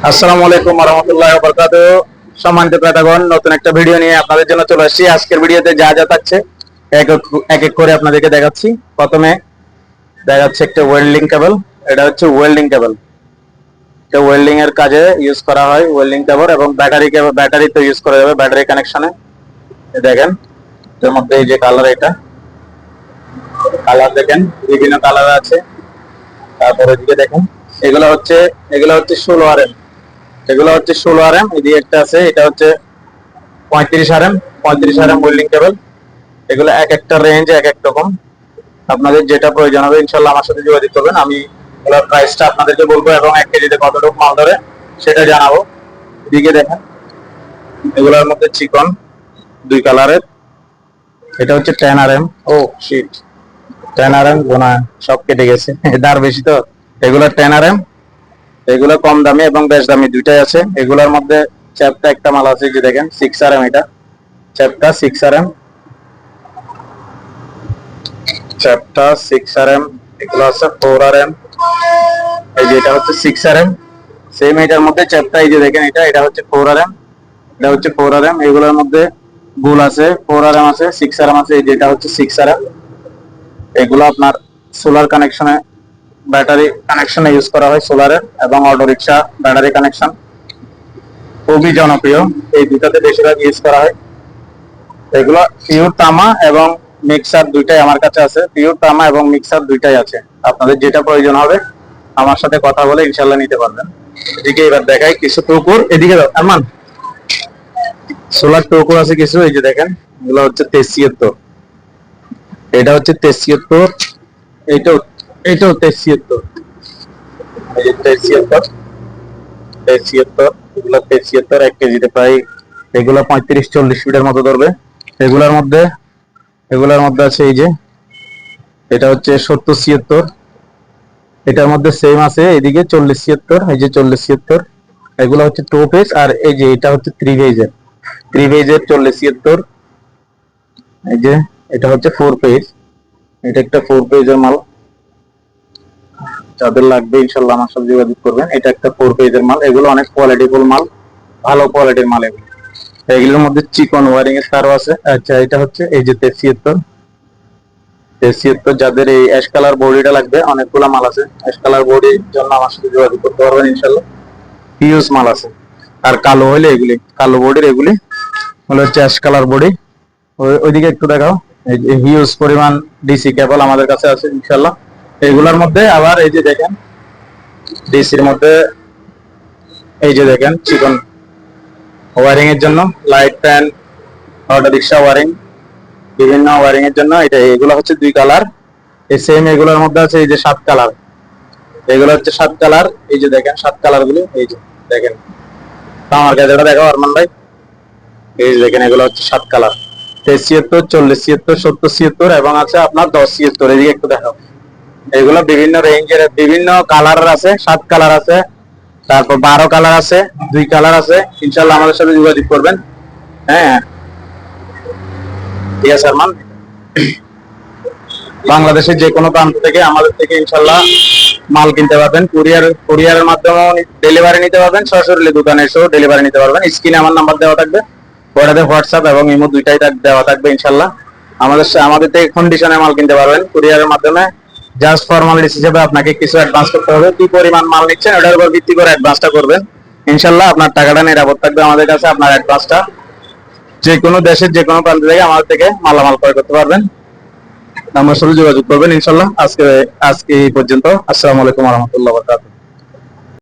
আসসালামু আলাইকুম রহমতুল্লাহ বরকাত সম্মানিত ক্রেতাগণ নতুন একটা ভিডিও নিয়ে আপনাদের জন্য চলে আসছি। আজকের ভিডিওতে যা যা থাকছে, এক এক- করে আপনাদেরকে দেখাচ্ছি। প্রথমে দেখাচ্ছে একটা ওয়েল্ডিং কেবল এটা হচ্ছে ওয়েল্ডিং কেবল এটা ওয়েল্ডিং এর কাজে ইউজ করা হয় ওয়েল্ডিং কেবল এবং ব্যাটারি কেবল ব্যাটারি তো ইউজ করা যাবে ব্যাটারি কানেকশনে দেখেন, এর মধ্যে এই যে কালার এটা কালার দেখেন, বিভিন্ন কালার আছে। তারপরে এদিকে দেখেন, এগুলো হচ্ছে এগুলো হচ্ছে ষোলো আর এগুলো হচ্ছে ষোলো আর এম এদিকে একটা আছে, এটা হচ্ছে পঁয়ত্রিশ আর এম পঁয়ত্রিশ আর এম ওয়েল্ডিং কেবল এগুলো এক একটা রেঞ্জ এক এক রকম। আপনাদের যেটা প্রয়োজন হবে, ইনশাল্লাহ আমার সাথে যোগাযোগ করবেন। আমি এগুলোর প্রাইসটা আপনাদেরকে বলব এবং এক কেজিতে কতটুকু মাল ধরে সেটা জানাব। এদিকে দেখেন, এগুলোর মধ্যে চিকন, দুই কালারের এটা হচ্ছে ten R M O sheet ten R M গোনা সব কেটে গেছে। দার বেশি তো? এগুলো টেন আর এম এগুলো কম দামি এবং বেশ দামি দুইটাই আছে। এগুলোর মধ্যে চ্যাপটা একটা মাল আছে যে দেখেন সিক্স আর এম এটা। চ্যাপটা সিক্স আর এম চ্যাপটা সিক্স আর এম এগুলো আছে ফোর আর এম এই যে এটা হচ্ছে সিক্স আর এম সেম এটার মধ্যে চ্যাপটা এই যে দেখেন এটা এটা হচ্ছে ফোর আর এম এটা হচ্ছে ফোর আর এম এগুলোর মধ্যে গুল আছে ফোর আর এম আছে সিক্স আর এম আছে, এই যেটা হচ্ছে সিক্স আর এম এগুলো আপনার সোলার কানেকশনে ব্যাটারি কানেকশনে ইউজ করা হয় সোলারের এবং অটো রিক্সা ব্যাটারি কানেকশন খুবই জনপ্রিয়। এই দুটাতে বেশিরভাগ ইউজ করা হয়। এগুলো পিওর তামা এবং মিক্সার দুইটাই আমার কাছে আছে। পিওর তামা এবং মিক্সার দুইটাই আছে। আপনাদের যেটা প্রয়োজন হবে, আমার সাথে কথা বলে ইনশাল্লাহ নিতে পারবেন। এদিকে এবার দেখাই কিছু টুকুর। এদিকে দাও, আরমান। সোলার টুকুর আছে কিছু, এই যে দেখেন, এগুলো হচ্ছে তেছিয়াত্তর এটা হচ্ছে তেছিয়াত্তর এইটাও এইটাও তেছিয়াত্তর এই যে তেছিয়াত্তর তেছিয়াত্তর এগুলো তেছিয়াত্তর এক কেজিতে প্রায় এগুলো পঁয়ত্রিশ, চল্লিশ ফিটের মতো ধরবে। এগুলোর মধ্যে এগুলোর মধ্যে আছে এই যে, এটা হচ্ছে সত্তর, ছিয়াত্তর। এটার মধ্যে সেম আছে, এদিকে চল্লিশ, ছিয়াত্তর, এই যে চল্লিশ, ছিয়াত্তর। এগুলো হচ্ছে টু পেজ আর এই যে এটা হচ্ছে থ্রি পেজের থ্রি পেজের চল্লিশ, ছিয়াত্তর। এই যে, এটা হচ্ছে ফোর পেজ এটা একটা ফোর পেজের মাল। যাদের লাগবে ইনশাল্লাহ আমার সাথে যোগাযোগ করবেন। এটা একটা ফোর পেজের মাল। এগুলো অনেক কোয়ালিটিফুল মাল ভালো কোয়ালিটির মাল এগুলো। এগুলোর মধ্যে চিকন ওয়ারিং এর তারও আছে। আচ্ছা এটা হচ্ছে এই যে তেছিয়াত্তর তেছিয়াত্তর যাদের এই অ্যাশ কালার বডিটা লাগবে অনেকগুলো মাল আছে। অ্যাশ কালার বডির জন্য আমার সাথে যোগাযোগ করতে পারবেন ইনশাল্লাহ পিউস মাল আছে। আর কালো হইলে এগুলি কালো বডির এগুলি হলো হচ্ছে অ্যাশ কালার বডি। ওইদিকে একটু দেখাও। হিউজ পরিমাণ ডিসি কেবল আমাদের কাছে আছে ইনশাল্লাহ এগুলোর মধ্যে আবার এই যে দেখেন, ডিসির মধ্যে এই যে দেখেন, চিকন ওয়ারিং এর জন্য light fan auto rickshaw wiring বিভিন্ন ওয়ারিং এর জন্য এটা, এগুলো হচ্ছে দুই কালার এই সেম এগুলোর মধ্যে আছে এই যে সাত কালার এগুলো হচ্ছে সাত কালার এই যে দেখেন সাত কালার গুলি, এই যে দেখেন। আমার কাছে এটা দেখো আরমান ভাই। এই যে দেখেন, এগুলো হচ্ছে সাত কালার তেইশ ছিয়াত্তর, চল্লিশ ছিয়াত্তর, সত্তর ছিয়াত্তর এবং আছে আপনার দশ ছিয়াত্তর। এদিকে একটু দেখাও। এগুলো বিভিন্ন রেঞ্জের বিভিন্ন কালার আছে, সাত কালার আছে, তারপর বারো কালার আছে, দুই কালার আছে। ইনশাল্লাহ আমাদের সাথে যোগাযোগ করবেন। হ্যাঁ। ঠিক আছে বাংলাদেশের যে কোনো প্রান্ত থেকে আমাদের থেকে ইনশাল্লাহ মাল কিনতে পারবেন। কুরিয়ার, কুরিয়ারের মাধ্যমে ডেলিভারি নিতে পারবেন, সরাসরি দোকানে এসেও ডেলিভারি নিতে পারবেন। স্ক্রিনে আমার নাম্বার দেওয়া থাকবে। ওটাতে হোয়াটসঅ্যাপ এবং ইমো দুইটাই দেওয়া থাকবে ইনশাল্লাহ আমাদের আমাদের থেকে কন্ডিশনে মাল কিনতে পারবেন। কুরিয়ারের মাধ্যমে জাস্ট ফর্মালিটিস হিসেবে আপনাকে কিছু অ্যাডভান্স করতে হবে। কি পরিমাণ মাল নিচ্ছেন ওটার উপর ভিত্তি করে অ্যাডভান্সটা করবেন। ইনশাল্লাহ আপনার টাকাটা নিরাপদ থাকবে আমাদের কাছে, আপনার অ্যাডভান্সটা যে কোনো দেশের যে কোনো প্রান্ত থেকে আমাদের থেকে মালামাল ক্রয় করতে পারবেন। আমার সাথে যোগাযোগ করবেন ইনশাল্লাহ। আজকে আজকে এই পর্যন্ত। আসসালামু আলাইকুম রহমতুল্লাহ বরকাত